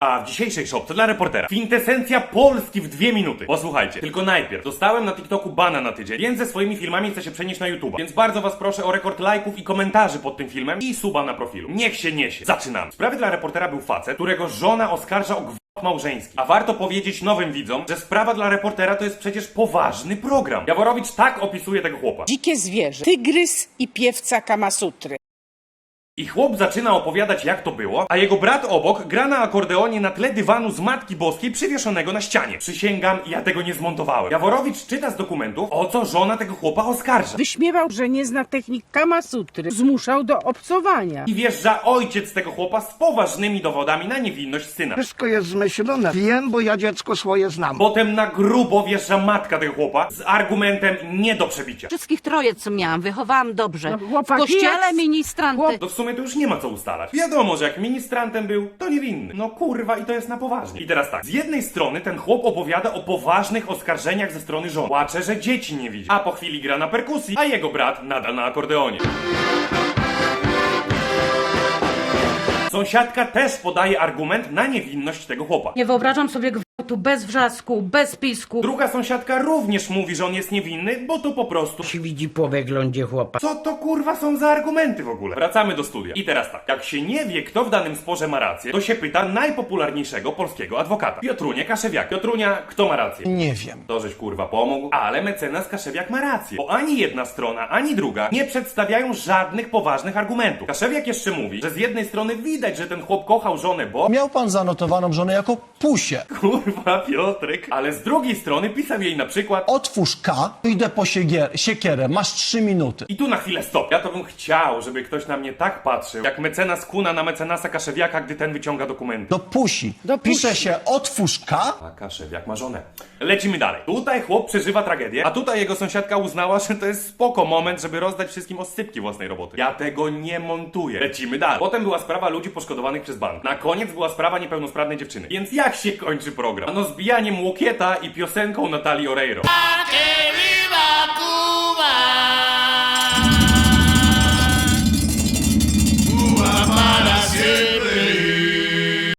A w dzisiejszej szopce dla reportera kwintesencja Polski w dwie minuty. Posłuchajcie, tylko najpierw dostałem na TikToku bana na tydzień, więc ze swoimi filmami chcę się przenieść na YouTube. Więc bardzo was proszę o rekord lajków i komentarzy pod tym filmem i suba na profilu. Niech się niesie. Zaczynamy. W sprawie dla reportera był facet, którego żona oskarża o gwałt małżeński. A warto powiedzieć nowym widzom, że sprawa dla reportera to jest przecież poważny program. Jaworowicz tak opisuje tego chłopa. Dzikie zwierzę, tygrys i piewca Kamasutry. I chłop zaczyna opowiadać jak to było, a jego brat obok gra na akordeonie na tle dywanu z Matki Boskiej przywieszonego na ścianie. Przysięgam, ja tego nie zmontowałem. Jaworowicz czyta z dokumentów, o co żona tego chłopa oskarża. Wyśmiewał, że nie zna technik Kamasutry. Zmuszał do obcowania. I wjeżdża ojciec tego chłopa z poważnymi dowodami na niewinność syna. Wszystko jest zmyślone. Wiem, bo ja dziecko swoje znam. Potem na grubo wjeżdża matka tego chłopa z argumentem nie do przebicia. Wszystkich troje, co miałam, wychowałam dobrze. No, w kościele ministranty. chłop- w sumie to już nie ma co ustalać. Wiadomo, że jak ministrantem był, to niewinny. No kurwa, i to jest na poważnie. I teraz tak, z jednej strony ten chłop opowiada o poważnych oskarżeniach ze strony żony. Płacze, że dzieci nie widzi. A po chwili gra na perkusji, a jego brat nadal na akordeonie. Sąsiadka też podaje argument na niewinność tego chłopa. Nie wyobrażam sobie gwałtu bez wrzasku, bez pisku. Druga sąsiadka również mówi, że on jest niewinny, bo to po prostu się widzi po wyglądzie chłopa. Co to kurwa są za argumenty w ogóle? Wracamy do studia. I teraz tak, jak się nie wie, kto w danym sporze ma rację, to się pyta najpopularniejszego polskiego adwokata. Piotrunia Kaszewiak. Piotrunia, kto ma rację? Nie wiem. To żeś kurwa pomógł, ale mecenas Kaszewiak ma rację. Bo ani jedna strona, ani druga nie przedstawiają żadnych poważnych argumentów. Kaszewiak jeszcze mówi, że z jednej strony widać, że ten chłop kochał żonę, bo... Miał pan zanotowaną żonę jako pusie. Kurwa, Piotrek. Ale z drugiej strony pisał jej na przykład... Otwórz K, idę po siegier- siekierę, masz trzy minuty. I tu na chwilę stop. Ja to bym chciał, żeby ktoś na mnie tak patrzył, jak mecenas Kuna na mecenasa Kaszewiaka, gdy ten wyciąga dokumenty. Do pusi. Do pusi. Pisze się otwórz K, A Kaszewiak ma żonę. Lecimy dalej. Tutaj chłop przeżywa tragedię, a tutaj jego sąsiadka uznała, że to jest spoko moment, żeby rozdać wszystkim osypki własnej roboty. Ja tego nie montuję. Lecimy dalej. Potem była sprawa ludzi poszkodowanych przez bank. Na koniec była sprawa niepełnosprawnej dziewczyny. Więc jak się kończy program? Ano zbijaniem łokieta i piosenką Natalii Oreiro. Qué